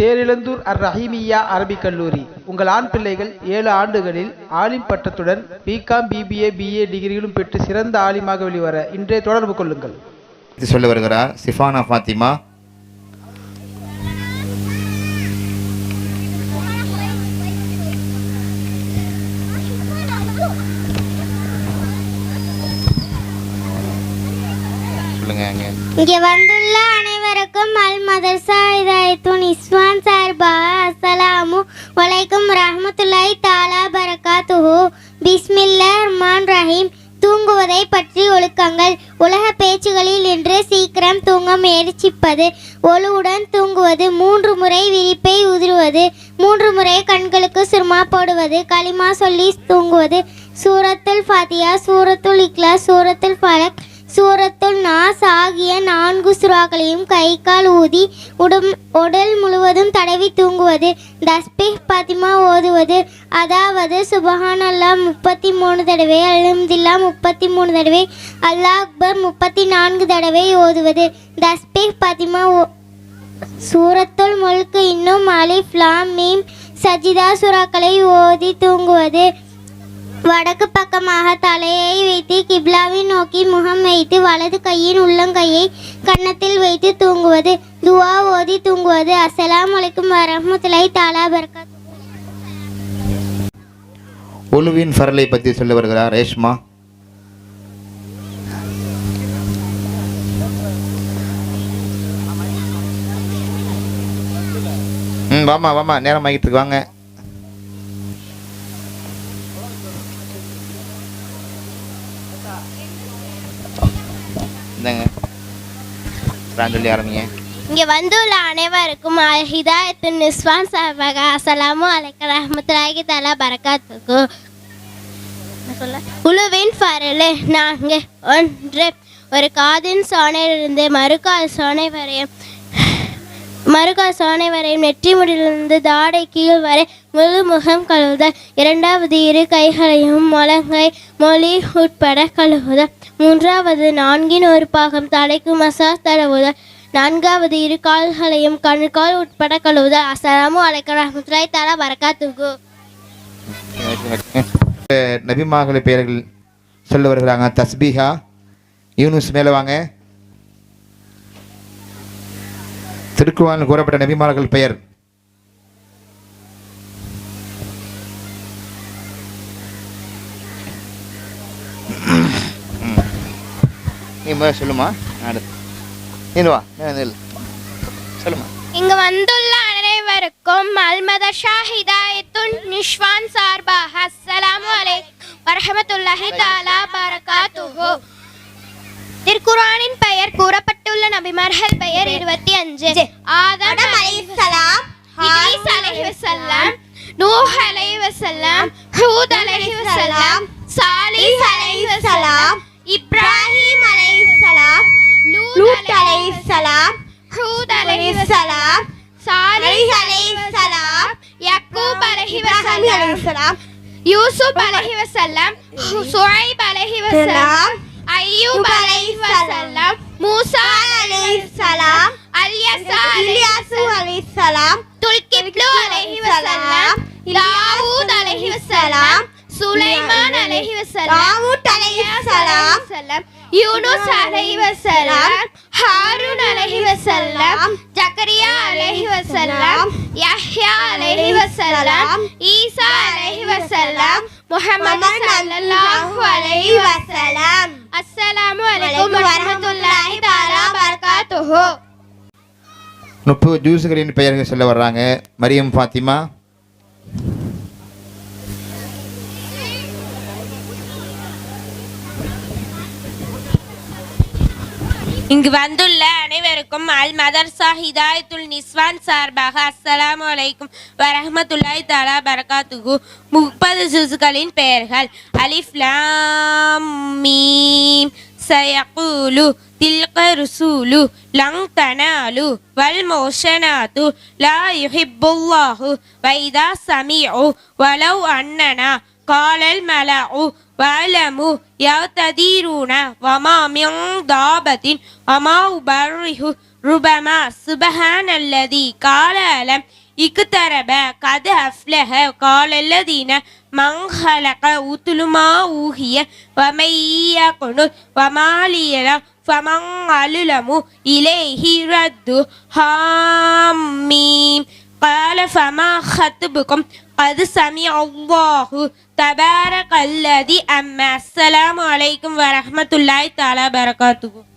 தேரிழந்தூர் அர் ரஹீமியா அரபிக் கல்லூரி. உங்கள் ஆண் பிள்ளைகள் ஏழு ஆண்டுகளில் ஆலிம் பட்டத்துடன் பிகாம் பிபிஏ பிஏ டிகிரிகளும் பெற்று சிறந்த ஆலிமாக வெளிவர இன்றே தொடர்பு கொள்ளுங்கள். இது சொல்ல வருகிறார் சிஃபானா ஃபாத்திமா. சொல்லுங்க இங்கே வந்துள்ள அனைவருக்கும் அல் மதர்சா இதாயத்துன் இஸ்வான் சார்பாக அஸ்ஸலாமு வலைக்கும் ரஹமத்துல்லாய் தாலா பரகாத்துஹு. பிஸ்மில்லா ரஹ்மான் ரஹீம். தூங்குவதை பற்றி ஒழுக்கங்கள். உலக பேச்சுகளில் இன்று சீக்கிரம் தூங்க முயற்சிப்பது. ஒழுவுடன் தூங்குவது. மூன்று முறை விரிப்பை உதிருவது. மூன்று முறை கண்களுக்கு சுருமா போடுவது. களிமா சொல்லி தூங்குவது. சூரத்துல் ஃபாத்தியா சூரத்துல் இக்லா சூரத்துல் ஃபலக் சூரத்துல் நாஸ் ஆகிய நான்கு சுறாக்களையும் கை கால் ஊதி உடம் உடல் முழுவதும் தடவி தூங்குவது. தஸ்பிஹ் பதிமா ஓதுவது. அதாவது சுபஹான் அல்லா முப்பத்தி மூணு தடவை அல்ஹம்துலில்லாஹ் முப்பத்தி மூணு தடவை அல்லாஹ் அக்பர் முப்பத்தி நான்கு தடவை ஓதுவது. தஸ்பிஹ் பதிமா ஓ சூரத்துல் முழுக்கு இன்னும் அலிஃப் லாம் மீம் சஜிதா சுறாக்களை ஓதி தூங்குவது. வடக்கு பக்கமாக தலையை வைத்து கிப்லாவை நோக்கி முகம் வைத்து வலது கையின் உள்ளங்கையை கன்னத்தில் வைத்து தூங்குவது. துவா ஓதி தூங்குவது. அஸ்ஸலாமு வலைக்கும் வரஹ்மத்துல்லாஹி தாலா பரகாத் ஒலுவின் ஃபரலை பற்றி சொல்ல வருகிறார் ரேஷ்மா. ம் வாமா வாமா நேரம் ஆகிட்டு இருக்கு வாங்க. இந்தாங்க சொல்லி ஆரம்பிங்க. இங்கே வந்துள்ள அனைவருக்கும் ஹிதாயத்தின் நிஸ்வான் சார்பாக அஸ்ஸலாமு அலைக்கும் ரஹ்மத்துல்லாஹி தாலா பரகாத்துக்கு சொல்ல? உழுவின் ஃபரலு நான்கு ஒன்று. ஒரு காதின் சோனையிலிருந்து மறுகால் சோனை வரையும் மறுகால் சோனை வரையும் நெற்றி முடியிலிருந்து தாடை கீழ் வரை முழு முகம் கழுவுதல். இரண்டாவது இரு கைகளையும் முழங்கை மொழி உட்பட கழுவுதல். மூன்றாவது நான்கின் ஒரு பாகம் தலைக்கு மசாஜ் தடவுதல். நான்காவது இரு கால்களையும் கண்கால் உட்பட கழுவுதல். அசலாமு அலைக்கும் ரஹ்மத்துல்லாஹி தஆலா பரகாத்துஹு நபிமார்கள் பெயர்கள் சொல்ல வருகிறாங்க. தஸ்பீஹா யூனுஸ் மேலே வாங்க. திருக்குவானில் கூறப்பட்ட நபிமார்கள் பெயர். நீ சொல்லுமா. சொல்லுமா இங்கு வந்துள்ள அனைவருக்கும் அல்மத ஷாஹிதாயத்துன் நிஷ்வான் சார்பாக அஸ்ஸலாமு அலைக்கும் வரஹமத்துல்லாஹி தஆலா பரகாத்துஹு திருக்குர்ஆனின் பெயர் கூறப்பட்டுள்ள நபிமார்கள் பெயர் இருபத்தி ஆதம் அலைஹிஸ்ஸலாம் இத்ரீஸ் அலைஹிஸ்ஸலாம் நூஹ் அலைஹிஸ்ஸலாம் ஹூத் அலைஹிஸ்ஸலாம் சாலிஹ் அலைஹிஸ்ஸலாம் இப்ராஹிம் அலைஹிஸ்ஸலாம் லூத் அலைஹிஸ்ஸலாம் ஹூத் அலைஹிஸ்ஸலாம் சாலிஹ் அலைஹிஸ்ஸலாம் யக்கூப் அலைஹிஸ்ஸலாம் யூசுப் அலைஹிஸ்ஸலாம் சுஐப் அலைஹிஸ்ஸலாம் அய்யூப் அலைஹிஸ்ஸலாம் மூசா அலைஹிஸ்ஸலாம் இல்யாசு அலைஹிஸ்ஸலாம் துல்கிப்லு அலைஹிஸ்ஸலாம் தாவூத் அலைஹிஸ்ஸலாம் சுலைமான் அலைஹிஸ்ஸலாம் தாவூத் அலைஹிஸ்ஸலாம் யூனுஸ் அலைஹிஸ்ஸலாம் ஹாரூன் அலைஹிஸ்ஸலாம் ஜக்கரியா அலைஹிஸ்ஸலாம் யஹ்யா அலைஹிஸ்ஸலாம் ஈசா அலைஹிஸ்ஸலாம் முஹம்மது ஸல்லல்லாஹு அலைஹி வஸல்லம் அஸ்ஸலாமு அலைக்கும் வரஹ்மத்துல்லாஹி தஆலா பரகாத்துஹு முப்பது ஜூஸுகளின் பெயர்கள் சொல்ல வர்றாங்க. மரியம் ஃபாத்திமா. இங்கு வந்துள்ள அனைவருக்கும் அல் மதர்சா ஹிதாயத்துல் நிஸ்வான் சார்பாக அஸ்ஸலாமு அலைக்கும் வரஹமத்துல்லாய் தாலா பரகாத்துகு முப்பது சுசுகளின் பெயர்கள். அலிஃப்லாம் மீம். سيقول تلك رسول لن تنالوا والمحسنات لا يحب الله وإذا سمعوا ولو أننا قال الملأ واعلموا يعتذرون وما من ضابة وما أبره ربما سبحان الذي قال لم اقترب قد أفلح قال الذين من خلق أتل ما أوحي ومن يقنط وما لي له فمن أعلم إليه رد حاميم قال فما خطبكم قد سمع الله تبارك الذي أما السلام عليكم ورحمة الله تعالى وبركاته